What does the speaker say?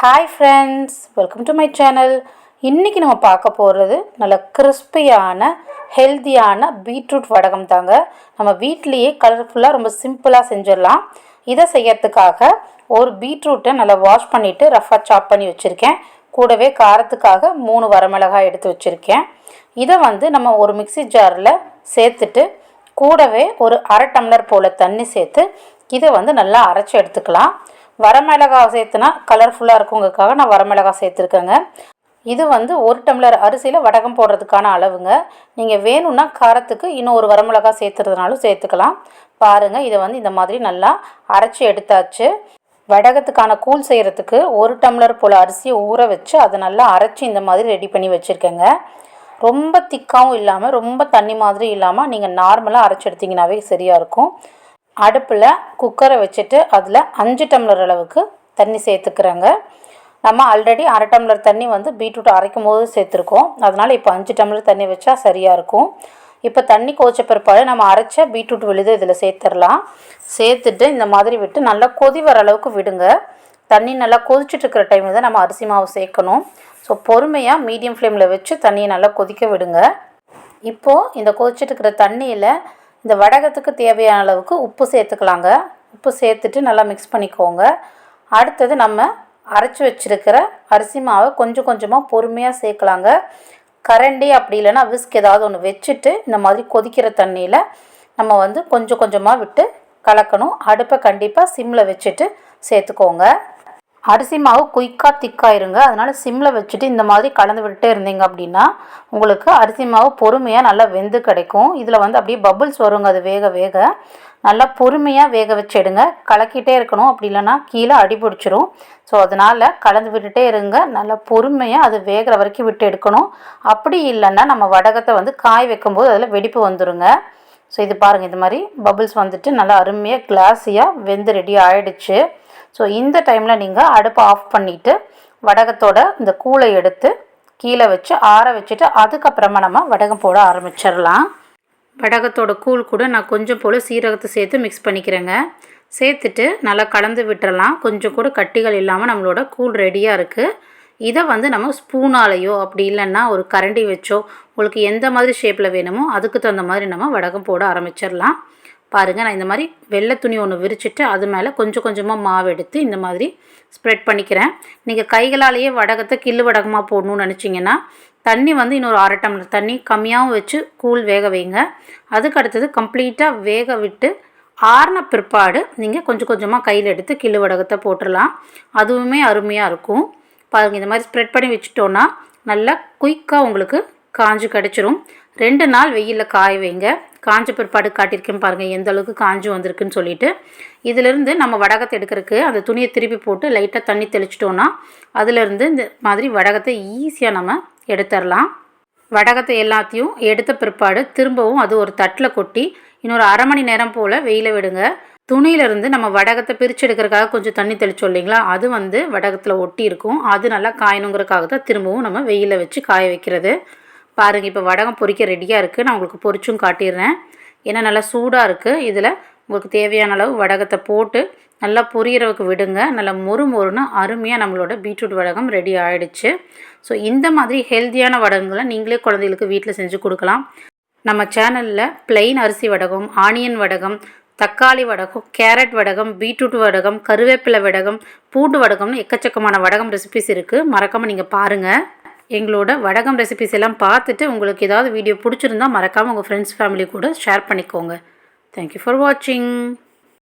Hi friends welcome to my channel இன்றைக்கி நம்ம பார்க்க போகிறது நல்ல கிறிஸ்பியான ஹெல்த்தியான பீட்ரூட் வடகம் தாங்க. நம்ம வீட்லேயே கலர்ஃபுல்லாக ரொம்ப சிம்பிளாக செஞ்சிடலாம். இதை செய்யறதுக்காக ஒரு பீட்ரூட்டை நல்லா வாஷ் பண்ணிவிட்டு ரஃபாக சாப் பண்ணி வச்சுருக்கேன். கூடவே காரத்துக்காக மூணு வரமிளகாய் எடுத்து வச்சுருக்கேன். இதை வந்து நம்ம ஒரு மிக்ஸி ஜாரில் சேர்த்துட்டு கூடவே ஒரு அரை டம்ளர் போல் தண்ணி சேர்த்து இதை வந்து நல்லா அரைச்சி எடுத்துக்கலாம். வரமிளகா சேர்த்துனா கலர்ஃபுல்லாக இருக்குங்கிறதுக்காக நான் வரமிளகா சேர்த்துருக்கேங்க. இது வந்து ஒரு டம்ளர் அரிசியில் வடகம் போடுறதுக்கான அளவுங்க. நீங்கள் வேணும்னா காரத்துக்கு இன்னும் ஒரு வரமிளகா சேர்த்துறதுனாலும் சேர்த்துக்கலாம். பாருங்கள் இதை வந்து இந்த மாதிரி நல்லா அரைச்சி எடுத்தாச்சு. வடகத்துக்கான கூழ் செய்கிறதுக்கு ஒரு டம்ளர் போல் அரிசியை ஊற வச்சு அதை நல்லா அரைச்சி இந்த மாதிரி ரெடி பண்ணி வச்சுருக்கேங்க. ரொம்ப திக்காகவும் இல்லாமல் ரொம்ப தண்ணி மாதிரி இல்லாமல் நீங்கள் நார்மலாக அரைச்சி எடுத்திங்கனாவே சரியாக இருக்கும். அடுப்பில் குக்கரை வச்சுட்டு அதில் அஞ்சு டம்ளர் அளவுக்கு தண்ணி சேர்த்துக்கிறேங்க. நம்ம ஆல்ரெடி அரை டம்ளர் தண்ணி வந்து பீட்ரூட் அரைக்கும் போது சேர்த்துருக்கோம். அதனால் இப்போ அஞ்சு டம்ளர் தண்ணி வச்சா சரியாக இருக்கும். இப்போ தண்ணி கோச்ச பிற்பாடு நம்ம அரைச்ச பீட்ரூட் விழுது இதில் சேர்த்துடலாம் சேர்த்துட்டு இந்த மாதிரி விட்டு நல்லா கொதி வர அளவுக்கு விடுங்க. தண்ணி நல்லா கொதிச்சுட்டு இருக்கிற டைமில் தான் நம்ம அரிசி மாவு சேர்க்கணும். ஸோ பொறுமையாக மீடியம் ஃப்ளேமில் வச்சு தண்ணியை நல்லா கொதிக்க விடுங்க. இப்போது இந்த கொதிச்சுட்டு இருக்கிற தண்ணியில் இந்த வடகத்துக்கு தேவையான அளவுக்கு உப்பு சேர்த்துக்கலாங்க. உப்பு சேர்த்துட்டு நல்லா மிக்ஸ் பண்ணிக்கோங்க. அடுத்தது நம்ம அரைச்சி வச்சுருக்கிற அரிசி மாவை கொஞ்சம் கொஞ்சமாக பொறுமையாக சேர்க்கலாங்க. கரண்டி அப்படி இல்லைன்னா விஸ்க் ஏதாவது ஒன்று வச்சுட்டு இந்த மாதிரி கொதிக்கிற தண்ணியில் நம்ம வந்து கொஞ்சம் கொஞ்சமாக விட்டு கலக்கணும். அடுப்பை கண்டிப்பாக சிம்மில் வச்சுட்டு சேர்த்துக்கோங்க. அரிசி மாவு குயிக்காக திக்காயிருங்க அதனால் சிம்மில் வச்சுட்டு இந்த மாதிரி கலந்து விட்டுட்டே இருந்தீங்க அப்படின்னா உங்களுக்கு அரிசி மாவு பொறுமையாக நல்லா வெந்து கிடைக்கும். இதில் வந்து அப்படியே பபுள்ஸ் வருங்க. அது வேக வேக. நல்லா பொறுமையாக வேக வச்சிடுங்க கலக்கிட்டே இருக்கணும். அப்படி இல்லைன்னா கீழே அடிபிடிச்சிரும் ஸோ அதனால் கலந்து விட்டுட்டே இருங்க. நல்லா பொறுமையாக அது வேகிற வரைக்கும் விட்டு எடுக்கணும். அப்படி இல்லைன்னா நம்ம வடகத்தை வந்து காய வைக்கும்போது அதில் வெடிப்பு வந்துடுங்க ஸோ இது பாருங்கள் இது மாதிரி பபுள்ஸ் வந்துட்டு நல்லா அருமையாக கிளாஸியாக வெந்து ரெடி ஆகிடுச்சு ஸோ இந்த டைமில் நீங்கள் அடுப்பை ஆஃப் பண்ணிவிட்டு வடகத்தோட இந்த கூளை எடுத்து கீழே வச்சு ஆற வச்சுட்டு அதுக்கப்புறமா நம்ம வடகம் போட ஆரம்பிச்சிடலாம். வடகத்தோட கூழ் கூட நான் கொஞ்சம் போல் சீரகத்தை சேர்த்து மிக்ஸ் பண்ணிக்கிறேங்க. சேர்த்துட்டு நல்லா கலந்து விட்டுறலாம். கொஞ்சம் கூட கட்டிகள் இல்லாமல் நம்மளோட கூழ் ரெடியாக இருக்குது இதை வந்து நம்ம ஸ்பூனாலேயோ அப்படி இல்லைன்னா ஒரு கரண்டி வச்சோ உங்களுக்கு எந்த மாதிரி ஷேப்பில் வேணுமோ அதுக்கு தகுந்த மாதிரி நம்ம வடகம் போட ஆரம்பிச்சிடலாம். பாருங்கள் நான் இந்த மாதிரி வெள்ளை துணி ஒன்று விரிச்சிட்டு அது மேலே கொஞ்சம் கொஞ்சமாக மாவு எடுத்து இந்த மாதிரி ஸ்ப்ரெட் பண்ணிக்கிறேன். நீங்கள் கைகளாலேயே வடகத்தை கில்லு வடகமாக போடணும்னு நினச்சிங்கன்னா தண்ணி வந்து இன்னொரு அரை டம்ளர் தண்ணி கம்மியாகவும் வச்சு கூழ் வேக வைங்க. அதுக்கு அடுத்தது கம்ப்ளீட்டாக வேக விட்டு ஆறின பிற்பாடு நீங்கள் கொஞ்சம் கொஞ்சமாக கையில் எடுத்து கில்லு வடகத்தை போட்டுடலாம் அதுவுமே அருமையாக இருக்கும். பாருங்கள் இந்த மாதிரி ஸ்ப்ரெட் பண்ணி வச்சுட்டோன்னா நல்லா குயிக்காக உங்களுக்கு காஞ்சு கிடச்சிரும். ரெண்டு நாள் வெயிலில் காய வைங்க. காஞ்ச பிற்பாடு காட்டியிருக்கேன் பாருங்கள் எந்த அளவுக்கு காஞ்சு வந்திருக்குன்னு சொல்லிட்டு. இதிலிருந்து நம்ம வடகத்தை எடுக்கிறதுக்கு அந்த துணியை திருப்பி போட்டு லைட்டாக தண்ணி தெளிச்சிட்டோன்னா அதிலிருந்து இந்த மாதிரி வடகத்தை ஈஸியாக நம்ம எடுத்துடலாம் வடகத்தை எல்லாத்தையும் எடுத்த பிற்பாடு திரும்பவும் அது ஒரு தட்டில் கொட்டி இன்னொரு அரை மணி நேரம் போல் வெயில விடுங்க. துணியிலிருந்து நம்ம வடகத்தை பிரித்து எடுக்கிறதுக்காக கொஞ்சம் தண்ணி தெளிச்சோம் இல்லைங்களா? அது வந்து வடகத்தில் ஒட்டி இருக்கும். அது நல்லா காயணுங்கிறதுக்காக தான் திரும்பவும் நம்ம வெயிலில் வச்சு காய வைக்கிறது. பாருங்கள் இப்போ வடகம் பொறிக்க ரெடியாக இருக்குது நான் உங்களுக்கு பொறிச்சும் காட்டிடுறேன். ஏன்னா நல்லா சூடாக இருக்குது இதில் உங்களுக்கு தேவையான அளவு வடகத்தை போட்டு நல்லா பொரியறவுக்கு விடுங்க. நல்லா மொறு மொறுன்னு அருமையாக நம்மளோட பீட்ரூட் வடகம் ரெடி ஆகிடுச்சு ஸோ இந்த மாதிரி ஹெல்த்தியான வடகங்களை நீங்களே குழந்தைகளுக்கு வீட்டில் செஞ்சு கொடுக்கலாம். நம்ம சேனலில் பிளெயின் அரிசி வடகம் ஆனியன் வடகம் தக்காளி வடகம் கேரட் வடகம் பீட்ரூட் வடகம் கருவேப்பிலை வடகம் பூண்டு வடகம்னு எக்கச்சக்கமான வடகம் ரெசிபிஸ் இருக்குது மறக்காமல் நீங்கள் பாருங்கள் எங்களோட வடகம் ரெசிபிஸ் எல்லாம் பார்த்துட்டு உங்களுக்கு ஏதாவது வீடியோ பிடிச்சிருந்தா மறக்காமல் உங்கள் ஃப்ரெண்ட்ஸ் ஃபேமிலி கூட ஷேர் பண்ணிக்கோங்க. தேங்க்யூ ஃபார் வாட்சிங்